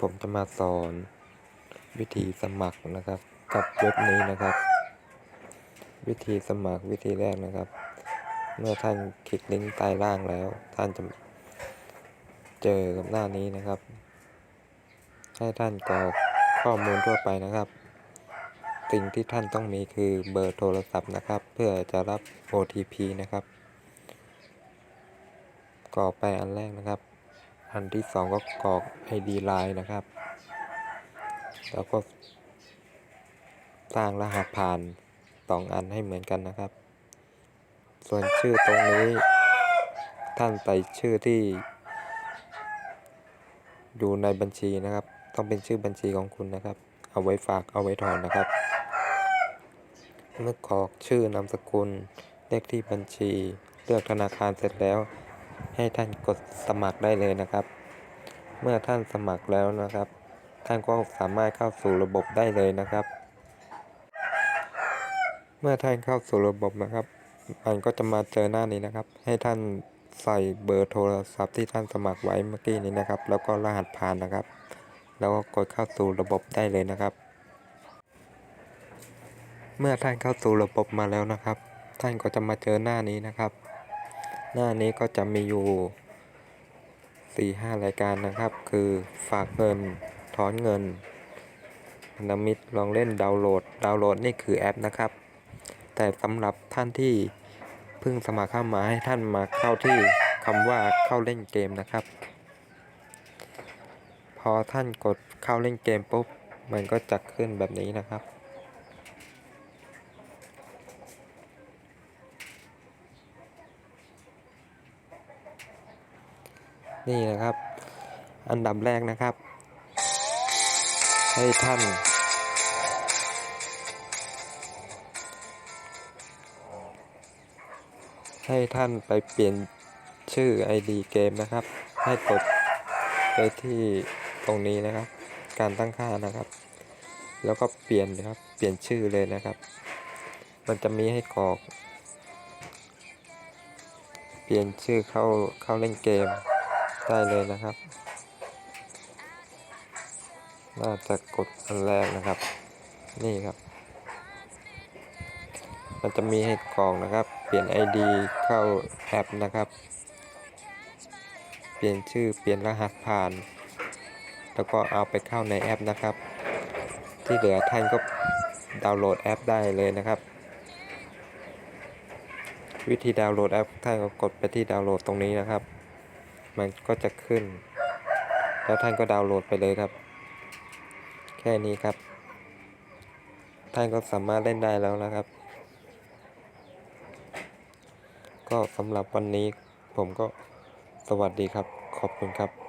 ผมจะมาสอนวิธีสมัครนะครับ กับเว็บนี้นะครับ วิธีสมัครวิธีแรกนะครับ เมื่อท่านคลิกลิงก์ใต้ล่างแล้ว ท่านจะเจอกับหน้านี้นะครับ ให้ท่านกรอกข้อมูลทั่วไปนะครับ สิ่งที่ท่านต้องมีคือเบอร์โทรศัพท์นะครับ เพื่อจะรับ OTP นะครับกรอกไปอันแรกนะครับ อันที่สองก็กรอก ID Line นะครับ แล้วก็สร้างรหัสผ่านสองอันให้เหมือนกันนะครับ ส่วนชื่อตรงนี้ ท่านใส่ชื่อที่ อยู่ในบัญชีนะครับ ต้องเป็นชื่อบัญชีของคุณนะครับ เอาไว้ฝากเอาไว้ถอนนะครับเมื่อกรอกชื่อนามสกุลเลขที่บัญชี เลือกธนาคารเสร็จแล้ว ให้ท่านกดสมัครได้เลยนะครับ เมื่อท่านสมัครแล้วนะครับ ท่านก็สามารถเข้าสู่ระบบได้เลยนะครับ เมื่อท่านเข้าสู่ระบบนะครับ มันก็จะมาเจอหน้านี้นะครับ ให้ท่านใส่เบอร์โทรศัพท์ที่ท่านสมัครไว้เมื่อกี้นี้นะครับ แล้วก็รหัสผ่านนะครับ แล้วก็กดเข้าสู่ระบบได้เลยนะครับ เมื่อท่านเข้าสู่ระบบมาแล้วนะครับ ท่านก็จะมาเจอหน้านี้นะครับ หน้านี้ก็จะมีอยู่4ี่ห้ารายการนะครับ คือฝากเงิน ถอนเงินพันธมิตรลองเล่นดาวน์โหลด ดาวน์โหลดนี่คือแอปนะครับ แต่สำหรับท่านที่เพิ่งสมัครเข้ามาให้ท่านมาเข้าที่คำว่าเข้าเล่นเกมนะครับ พอท่านกดเข้าเล่นเกมปุ๊บมันก็จะขึ้นแบบนี้นะครับ นี่นะครับ อันดับแรกนะครับ ให้ท่าน ให้ท่านไปเปลี่ยนชื่อ ID เกมนะครับ ให้กดไปที่ตรงนี้นะครับ การตั้งค่านะครับ แล้วก็เปลี่ยนนะครับ เปลี่ยนชื่อเลยนะครับ มันจะมีให้กรอก เปลี่ยนชื่อเข้าเข้าเล่นเกม ได้เลยนะครับ น่าจะกดอันแรกนะครับ นี่ครับ มันจะมีให้กรอกนะครับ เปลี่ยน ID เข้าแอปนะครับ เปลี่ยนชื่อเปลี่ยนรหัสผ่าน แล้วก็เอาไปเข้าในแอปนะครับ ที่เหลือท่านก็ดาวน์โหลดแอปได้เลยนะครับ วิธีดาวน์โหลดแอปท่านก็กดไปที่ดาวน์โหลดตรงนี้นะครับ มันก็จะขึ้น แล้วท่านก็ดาวน์โหลดไปเลยครับ แค่นี้ครับ ท่านก็สามารถเล่นได้แล้วนะครับ ก็สำหรับวันนี้ผมก็สวัสดีครับ ขอบคุณครับ